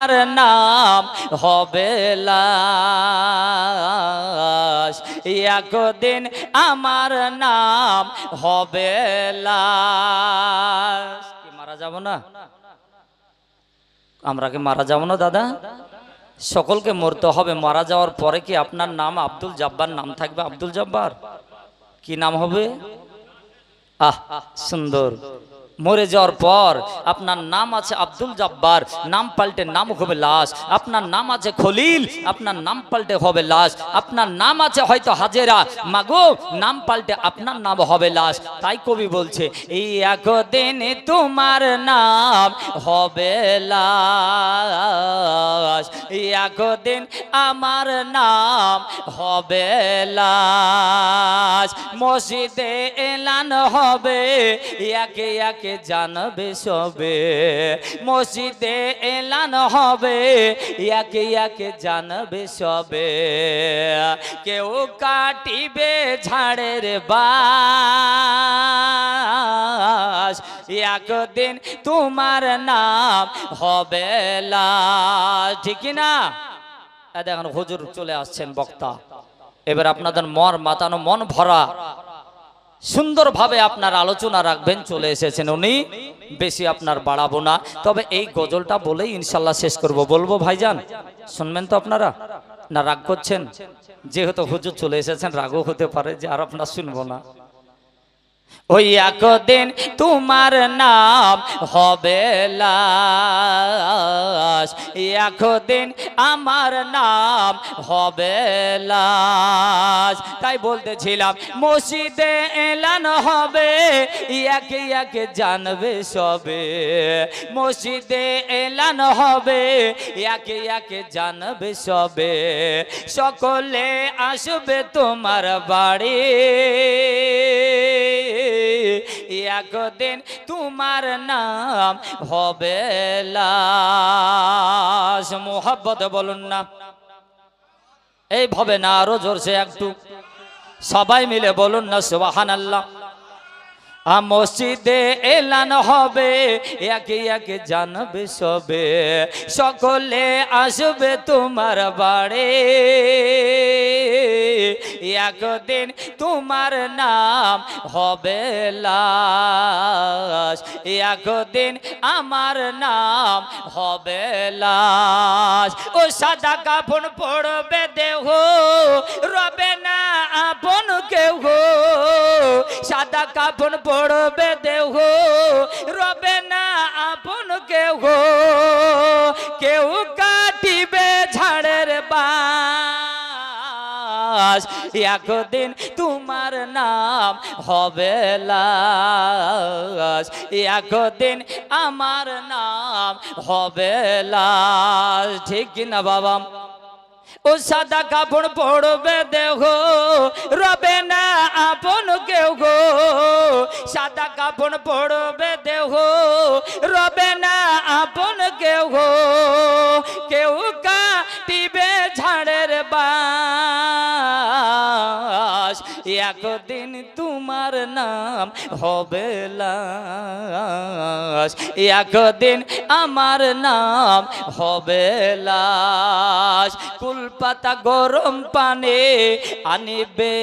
আর নাম হবে একদিন আমার নাম হবে কি, মারা যাব না? আমরা কি মারা যাব না, দাদা? সকলকে মরতে হবে। মারা যাওয়ার পরে কি আপনার নাম আব্দুল জব্বার নাম থাকবে? আব্দুল জব্বার? কি নাম হবে? আহ, সুন্দর। মরে যাওয়ার পর আপনার নাম আছে আব্দুল জব্বার, নাম পাল্টে নাম হবে লাশ। আপনার নাম আছে খলিল, আপনার নাম পাল্টে হবে লাশ। আপনার নাম আছে হয়তো হাজেরা, মাগো, নাম পাল্টে আপনার নাম হবে লাশ। তাই কবি বলছে, এই একদিন তোমার নাম হবে লাশ। একদিন আমার নাম হবে লাশ। মসজিদে এলান হবে, একে একে জানবে সবে। মসজিদে এলান হবে, একে একে জানবে সবে। কেউ কাটিবে ঝাড়ের বাস, একদিন তোমার নাম হবে লাশ। ঠিক না দেখেন হুজুর চলে আসছেন বক্তা। এবার আপনাদের মন, মাতানো মন ভরা, সুন্দরভাবে আপনার আলোচনা রাখবেন, চলে এসেছেন উনি। বেশি আপনার বাড়াবো না। তবে এই গজলটা বলেই ইনশাল্লাহ শেষ করব। বলব, ভাইজান, শুনবেন তো আপনারা? না, রাগ করছেন? যেহেতু হুজুর চলে এসেছেন, রাগও হতে পারে যে আর আপনার শুনব না। ওই একদিন তোমার নাম হবে লাশ। একদিন আমার নাম হবে লাশ। তাই বলতেছিলাম, মসজিদে এলান হবে, একে একে জানবে সবে। মসজিদে এলান হবে, একে একে জানবে সবে। সকলে আসবে তোমার বাড়ি। একদিন তোমার নাম হবে লাশ। বলুন না। এই ভাবে না, আরও জোরসে একটু। সবাই মিলে বলুন না সুবাহান আল্লাহ মসজিদে এলান হবে, একে একে জানবে সবে। সকলে আসবে তোমার বাড়ি। একদিন তোমার নাম হবে লাশ। একদিন আমার নাম হবে লাশ। ও সাদা কাফন পড়বে দেহ, রবে না আপন কেউ সাদা কাফন পড়বে দেহ, রবে না আপন কেউ বাস একদিন তোমার নাম হবে লাশ। একদিন আমার নাম হবে ঠিক কিনা বাবা? ও সাদা কাপড় পড়বে দেহ, রবে না আপন কেউ গো। সাদা কাপড় পড়বে দেহ, রবে না আপন কেউ গো। একদিন তোমার নাম হবে লাশ। একদিন আমার নাম হবে লাশ। কুলপাতা গরম পানে আনিবে